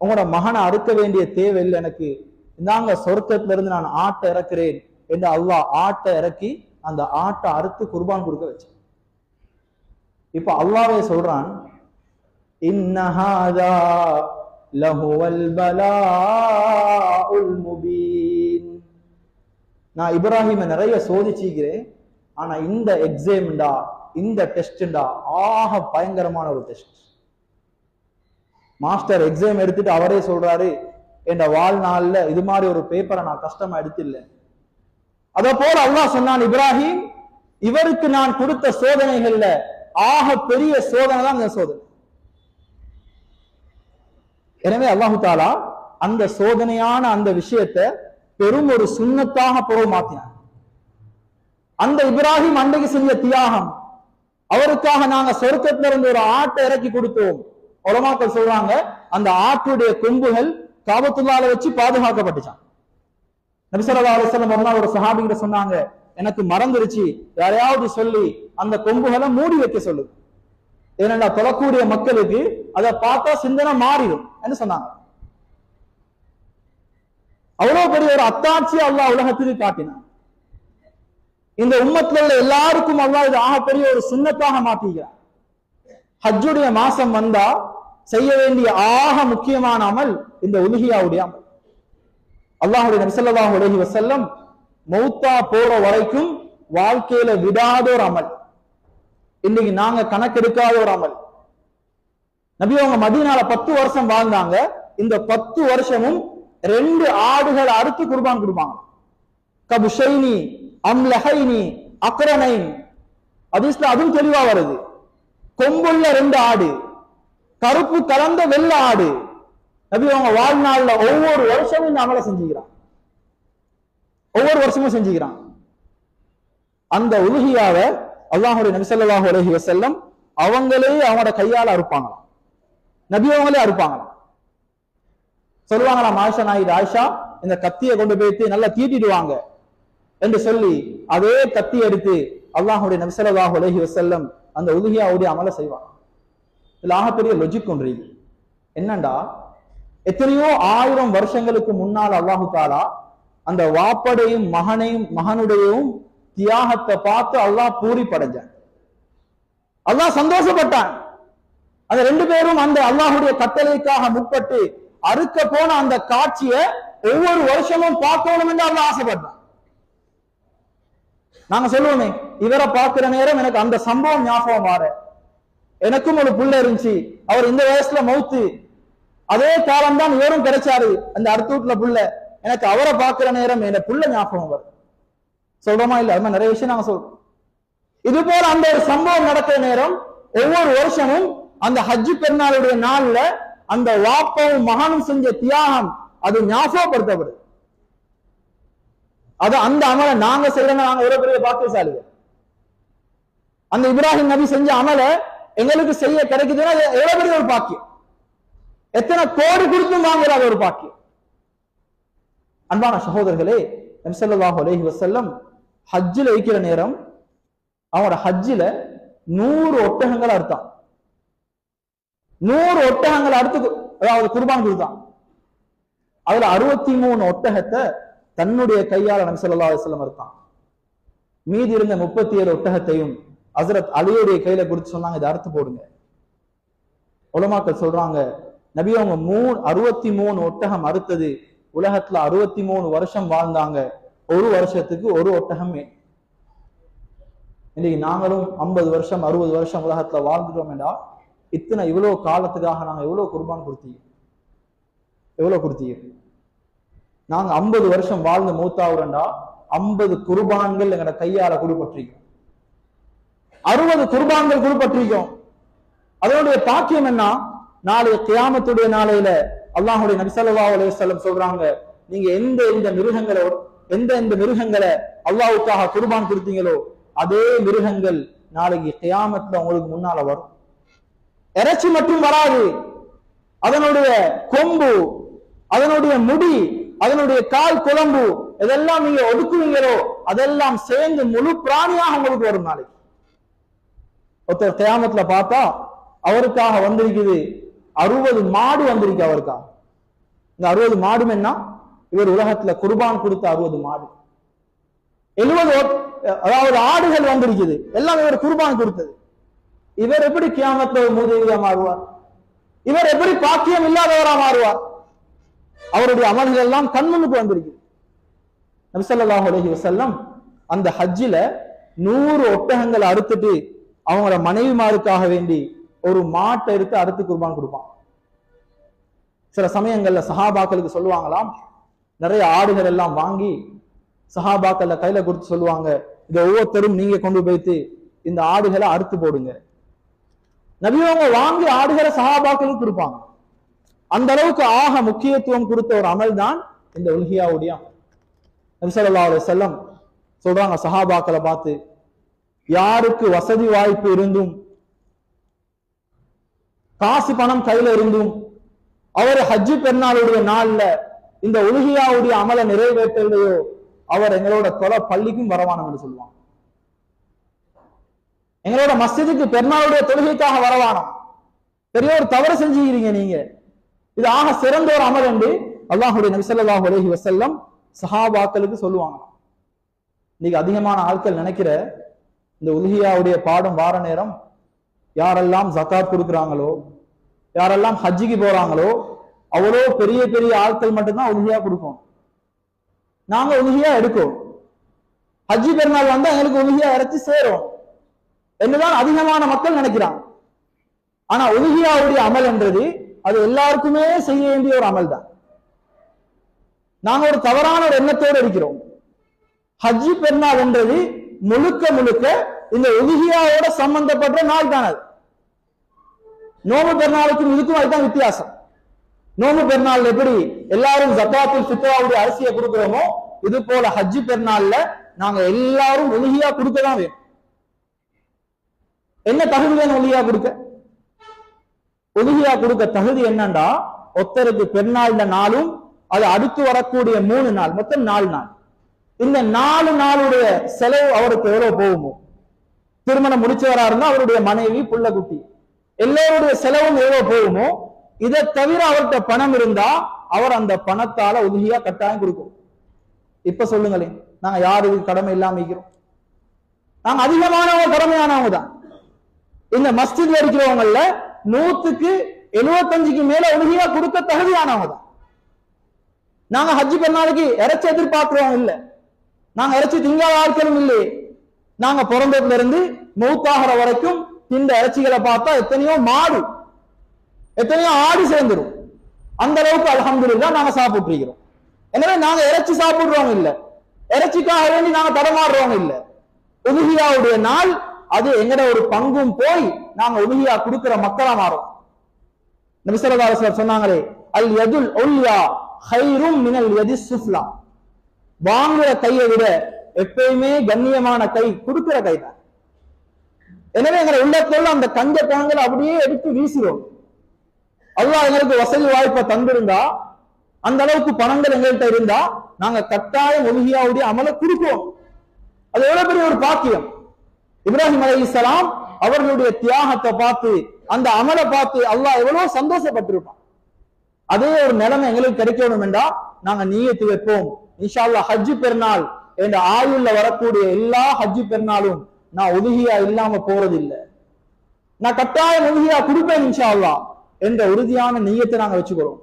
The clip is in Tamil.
உங்களோட மகனை அறுக்க வேண்டிய தேவை இல்லை எனக்கு. இந்தாங்க சொர்க்கத்திலிருந்து நான் ஆட்டை இறக்குறேன் என்று அல்லாஹ் ஆட்டை இறக்கி அந்த ஆட்டை அறுத்து குர்பான் கொடுக்க வச்சேன். இப்ப அல்லாவே சொல்றான் இன்னஹாதா லஹுவல் பலாஉல் முபீன். நான் இப்ராஹிமை நிறைய சோதிச்சிக்கிறேன் ஆனா இந்த எக்ஸாம்டா இந்த டெஸ்ட்டா ஆக பயங்கரமான ஒரு டெஸ்ட் மாஸ்டர் எக்ஸாம் எடுத்துட்டு அவரே சொல்றாரு என் வாழ்நாள்ல இது மாதிரி ஒரு பேப்பரை நான் கஷ்டமா எடுத்தில்ல. அத போல அல்லாஹ் சொன்னான் இப்ராஹிம் இவருக்கு நான் கொடுத்த சோதனைகள்ல ஆக பெரிய சோதனை தான் இந்த சோதனை. எனவே அல்லாஹு தாலா அந்த சோதனையான அந்த விஷயத்தை பெரும் ஒரு சுண்ணத்தாக பொருள் மாத்தினார் அந்த இப்ராஹிம் அன்றைக்கு செஞ்ச தியாகம் அவருக்காக நாங்க சொர்க்கத்துல இருந்து ஒரு ஆட்டை இறக்கி கொடுத்தோம். உலமாக்கள் சொல்றாங்க அந்த ஆட்டுடைய கொம்புகள் காபத்துள்ளால வச்சு பாதுகாக்கப்பட்டுச்சான் நபிசல்லா அலுவலம் ஒரு நாள் ஒரு சஹாபிகிட்ட சொன்னாங்க எனக்கு மறந்துருச்சு. யாரையாவது சொல்லி அந்த கொம்புகளை மூடி வைக்க சொல்லு. ஏனென்றா தொழக்கூடிய மக்களுக்கு அதை பார்த்தா சிந்தனை மாறிடும். என்று சொன்னாங்க. அவ்வளவு பெரிய ஒரு அத்தாட்சி அல்லாஹ் உலகத்துக்கு காட்டினான். இந்த உம்மத்துல உள்ள எல்லாருக்கும் அல்லாஹ் இது ஆகப்பெரிய ஒரு சுண்ணத்தாக மாத்திக்கிறார் ஹஜ்ஜுடைய மாசம் வந்தா செய்ய வேண்டிய ஆக முக்கியமான அமல் இந்த உலுகியாவுடைய அமல். அல்லாஹுடைய நபிசல்லாஹு உலகி வசல்லம் மௌத்தா போற வரைக்கும் வாழ்க்கையில விடாத ஒரு அமல். இன்னைக்கு நாங்க கணக்கெடுக்காத ஒரு அமல். நபி அவங்க பத்து வருஷம் வாழ்ந்தாங்க. இந்த பத்து வருஷமும் ரெண்டு ஆடுகள் அறுத்து குர்பான் கொடுப்பாங்க. கபுஷைனி அம்லஹைனி அக்ரனைன் அதிஸ்ல அதுவும் தெளிவா வருது. கொம்புள்ள ரெண்டு ஆடு கருப்பு கலந்த வெள்ள ஆடு. நபி அவங்க வாழ்நாள்ல ஒவ்வொரு வருஷமும் இந்த அமலை செஞ்சுக்கிறான். ஒவ்வொரு வருஷமும் செஞ்சுக்கிறான். அந்த உலுகியாவ அல்லாஹுடைய நபிசல்லாஹு அலஹி வசல்லம் அவங்களே அவங்களோட கையால அறுப்பாங்களாம். நபி அவங்களே அறுப்பாங்களாம். சொல்லுவாங்களாம் ஆயிஷா நாயுடு ஆயிஷா இந்த கத்தியை கொண்டு போயிட்டு நல்லா தீட்டிடுவாங்க. என்று சொல்லி அதே கத்தி எடுத்து அல்லாஹுடைய நபி உலகி வசல்லம் அந்த உலுகியாவுடைய அமலை செய்வாங்க. இதுல ஆகப்பெரிய லொஜிக் ஒன்று இது. என்னண்டா? எத்தனையோ ஆயிரம் வருஷங்களுக்கு முன்னால் அல்லாஹு தாலா அந்த வாப்படையும் மகனையும் மகனுடையும் தியாகத்தை பார்த்து அல்லாஹ் பூரி படைஞ்சான் அல்லாஹ் சந்தோஷப்பட்டான். அந்த ரெண்டு பேரும் அந்த அல்லாஹுடைய கட்டளைக்காக முற்பட்டு அறுக்க போன அந்த காட்சியை ஒவ்வொரு வருஷமும் பார்க்கணும் என்று அல்லாஹ் ஆசைப்பட்டான். நாங்க சொல்லுவோமே இவரை பார்க்கிற நேரம் எனக்கு அந்த சம்பவம் ஞாபகம் மாற எனக்கும் ஒரு புள்ள இருந்துச்சு. அவர் இந்த வயசுல மௌத்து அதே காலம் தான் இவரும் கிடைச்சாரு அந்த அடுத்த வீட்டுல புள்ள. எனக்கு அவரை பார்க்கிற நேரம் என்ன புள்ள ஞாபகம் வரும். சொல்றோமா இல்ல அது மாதிரி நிறைய விஷயம் நாங்க சொல்றோம் இது போல அந்த ஒரு சம்பவம் நடக்கிற நேரம் ஒவ்வொரு வருஷமும் அந்த ஹஜ்ஜு பெருநாளுடைய நாள்ல அந்த வாப்பாவும் மகனும் செஞ்ச தியாகம் அது ஞாபகப்படுத்தப்படுது. அது அந்த அமலை நாங்க செய்யறோம் நாங்க எவ்வளவு பெரிய பாக்கியசாலிகள்? அந்த இப்ராஹிம் நபி செஞ்ச அமலை எங்களுக்கு செய்ய கிடைக்குதுன்னா எவ்வளவு பெரிய ஒரு பாக்கியம்? எத்தனை கோடி கொடுத்தும் வாங்குற ஒரு பாக்கியம். அன்பான சகோதரர்களே நம்சல்லாஹு அலைஹி வசல்லம் ஹஜ்ஜில் வைக்கிற நேரம் அவனோட ஹஜ்ஜில நூறு ஒட்டகங்கள் அறுத்தான். நூறு ஒட்டகங்கள் அடுத்து அதாவது குர்பான் கொடுத்தான். அதுல அறுபத்தி மூணு ஒட்டகத்தை தன்னுடைய கையால் நபி சொல்லா அலைஹி வஸல்லம் மீதி இருந்த முப்பத்தி ஏழு ஒட்டகத்தையும் அசரத் அலியுடைய கையில கொடுத்து சொன்னாங்க இதை அறுத்து போடுங்க. உலமாக்கள் சொல்றாங்க நபி அவங்க மூணு அறுபத்தி மூணு ஒட்டகம் அறுத்தது உலகத்துல அறுபத்தி மூணு வருஷம் வாழ்ந்தாங்க. ஒரு வருஷத்துக்கு ஒரு ஒட்டகமே. இன்னைக்கு நாங்களும் ஐம்பது வருஷம் அறுபது வருஷம் உலகத்துல வாழ்ந்துட்டோம் என்றா இத்தனை இவ்வளவு காலத்துக்காக நாங்க எவ்வளவு குர்பான் கொடுத்தீங்க. எவ்வளவு கொடுத்தீங்க? நாங்க ஐம்பது வருஷம் வாழ்ந்து மூத்தாவுறண்டா ஐம்பது குர்பான்கள் எங்கட கையால கொடுப்பட்டிருக்கோம் அறுபது குர்பான்கள் கொடுப்பட்டிருக்கோம் அதனுடைய பாக்கியம் என்ன? நாளைய கியாமத்துடைய நாளையில அல்லாஹுடைய நபி ஸல்லல்லாஹு சொல்றாங்க நீங்க எந்த எந்த மிருகங்களை எந்த எந்த மிருகங்களை அல்லாவுக்காக குர்பான் கொடுத்தீங்களோ அதே மிருகங்கள் நாளைக்கு கியாமத்துல உங்களுக்கு முன்னால வரும். இறைச்சி மட்டும் வராது. அதனுடைய கொம்பு அதனுடைய முடி அதனுடைய கால் குழம்பு இதெல்லாம் நீங்க ஒதுக்குவீங்களோ அதெல்லாம் சேர்ந்து முழு பிராணியாக உங்களுக்கு வரும் நாளைக்கு. ஒருத்தர் கியாமத்துல பார்த்தா அவருக்காக வந்திருக்குது அறுபது மாடு வந்திருக்கு அவருக்காக. இந்த அறுபது மாடும் என்ன? இவர் உலகத்துல குர்பான் கொடுத்த அறுபது மாடு. எழுபது அதாவது ஆடுகள் வந்திருக்குது. எல்லாம் இவர் குர்பான் கொடுத்தது. இவர் எப்படி கியாமத்துல ஒரு மூதேவியா மாறுவார்? இவர் எப்படி பாக்கியம் இல்லாதவரா மாறுவார்? அவருடைய அமல்கள் எல்லாம் கண்முனுக்கு வந்திருக்கு நபிசல்லாஹ் அலஹி வசல்லம் அந்த ஹஜ்ஜில நூறு ஒட்டகங்களை அறுத்துட்டு அவங்களோட மனைவிமாருக்காக வேண்டி ஒரு மாட்டை எடுத்து அறுத்து குர்பான் கொடுப்பான் சில சமயங்கள்ல சஹாபாக்களுக்கு சொல்லுவாங்களாம் நிறைய ஆடுகள் எல்லாம் வாங்கி சஹாபாக்கள்ல கையில கொடுத்து சொல்லுவாங்க இதை ஒவ்வொருத்தரும் நீங்க கொண்டு போய்த்து இந்த ஆடுகளை அறுத்து போடுங்க. நபியவங்க வாங்கி ஆடுகளை சஹாபாக்களுக்கு கொடுப்பாங்க. அந்த அளவுக்கு ஆக முக்கியத்துவம் கொடுத்த ஒரு அமல் தான் இந்த உல்ஹியாவுடைய. அமல் செல்லம் சொல்றாங்க சஹாபாக்களை பார்த்து யாருக்கு வசதி வாய்ப்பு இருந்தும் காசு பணம் கையில இருந்தும் அவர் ஹஜ்ஜு பெருநாளுடைய நாள்ல இந்த உலகியாவுடைய அமலை நிறைவேற்றலையோ அவர் எங்களோட தொலை பள்ளிக்கும் வரவானம் என்று சொல்லுவாங்க எங்களோட மஸ்ஜிதுக்கு பெருநாளுடைய தொழுகைக்காக வரவானம். பெரிய ஒரு தவறு செஞ்சுக்கிறீங்க நீங்க. இது ஆக சிறந்த ஒரு அமல் என்று அல்லாஹுடைய நபி ஸல்லல்லாஹு வசல்லம் சஹாபாக்களுக்கு சொல்லுவாங்க. இன்னைக்கு அதிகமான ஆட்கள் நினைக்கிற இந்த உலகியாவுடைய பாடம் வார நேரம் யாரெல்லாம் ஜக்காத் கொடுக்குறாங்களோ யாரெல்லாம் ஹஜ்ஜிக்கு போறாங்களோ அவ்வளோ பெரிய பெரிய ஆட்கள் மட்டும்தான் உலகியா கொடுக்கும். நாங்க உலகியா எடுக்கோம். ஹஜ்ஜி பெருநாள் வந்தா எங்களுக்கு உலகியா இறச்சி சேரும். என்றுதான் அதிகமான மக்கள் நினைக்கிறாங்க. ஆனா உலகியாவுடைய அமல் என்றது அது எல்லாருக்குமே செய்ய வேண்டிய ஒரு அமல் தான் நாங்க ஒரு தவறான ஒரு எண்ணத்தோடு இருக்கிறோம். ஹஜ்ஜி பெருநாள் என்றது முழுக்க முழுக்க இந்த உதுகியாவோட சம்பந்தப்பட்ட நாள் தான் அது. நோம்பு பெருநாளுக்கும் இதுக்கும் அதுதான் வித்தியாசம். நோம்பு பெருநாள் எப்படி எல்லாரும் ஜக்காத்துல் ஃபித்ராவுடைய அரிசியை கொடுக்கிறோமோ இது போல ஹஜ்ஜி பெருநாள்ல நாங்க எல்லாரும் ஒலிகியா கொடுக்க தான் வேணும். என்ன தகுதி வேணும் ஒலிகியா கொடுக்க? ஒதுகியா கொடுக்க தகுதி என்னண்டா? ஒத்தருக்கு பெருநாள்ல நாளும் அது அடுத்து வரக்கூடிய மூணு நாள் மொத்தம் நாலு நாள். இந்த நாலு நாளுடைய செலவு அவருக்கு எவ்வளவு போகுமோ? திருமணம் முடிச்சவரா இருந்தா அவருடைய மனைவி புள்ள குட்டி எல்லோருடைய செலவும் எவ்வளவு போகுமோ? இதை தவிர அவர்கிட்ட பணம் இருந்தா அவர் அந்த பணத்தால உதவியா கட்டாயம் கொடுக்கும். இப்ப சொல்லுங்களேன் நாங்க யாருக்கு கடமை இல்லாம இருக்கிறோம்? நாங்க அதிகமானவங்க கடமையானவங்க தான். இந்த மஸ்ஜித்ல இருக்கிறவங்கல்ல நூத்துக்கு எழுபத்தஞ்சுக்கு மேல உதவியா கொடுக்க தகுதியானவங்க தான். நாங்க ஹஜ்ஜி பெருநாளைக்கு இறைச்சி எதிர்பார்க்கிறோம் இல்ல. நாங்க இறைச்சி திங்காத ஆட்களும் இல்லையே. நாங்க பிறந்ததுல இருந்து மௌத்தாகிற வரைக்கும் இந்த இறைச்சிகளை பார்த்தா எத்தனையோ மாடு எத்தனையோ ஆடு சேர்ந்துரும். அந்த அளவுக்கு அல்ஹம்துலில்லாஹ் நாங்க சாப்பிட்டுருக்கிறோம். எனவே நாங்க இறைச்சி சாப்பிடுறோம் இல்ல. இறைச்சிக்காக வேண்டி நாங்க தடமாடுறோம் இல்ல. உதுகியாவுடைய நாள் அது எங்கட ஒரு பங்கும் போய் நாங்க உதுகியா கொடுக்கிற மக்களா மாறும். நபிசரதாரசர் சொன்னாங்களே அல் எதுல் ஒல்யா ஹைரும் மினல் எதி சுஃப்லா. வாங்குற கையை விட எப்பயுமே கண்ணியமான கை கொடுக்கிற கை தான். எனவே எங்களை உள்ளத்தோடு அந்த கஞ்ச பணங்களை அப்படியே எடுத்து வீசுறோம் அல்லா எங்களுக்கு வசதி வாய்ப்பை தந்திருந்தா அந்த அளவுக்கு பணங்கள் எங்கள்கிட்ட இருந்தா நாங்க கட்டாயம் ஒழுகியாவுடைய அமலை கொடுப்போம். அது எவ்வளவு பெரிய ஒரு பாக்கியம். இப்ராஹிம் அலைஹிஸ்ஸலாம் அவர்களுடைய தியாகத்தை பார்த்து அந்த அமலை பார்த்து அல்லாஹ் எவ்வளவு சந்தோஷப்பட்டிருப்பான். அதே ஒரு நிலைமை எங்களுக்கு கிடைக்கணும் என்றா நாங்க நீயத்து வைப்போம். இன்ஷால்லா ஹஜ்ஜு பெருநாள் என்ற ஆயுள்ல வரக்கூடிய எல்லா ஹஜ்ஜு பெருநாளும் நான் உதுகியா இல்லாம போறது இல்லை நான் கட்டாயம் உதுகியா கொடுப்பேன் இன்ஷால்லா என்ற உறுதியான நீயத்தை நாங்க வச்சுக்கிறோம்.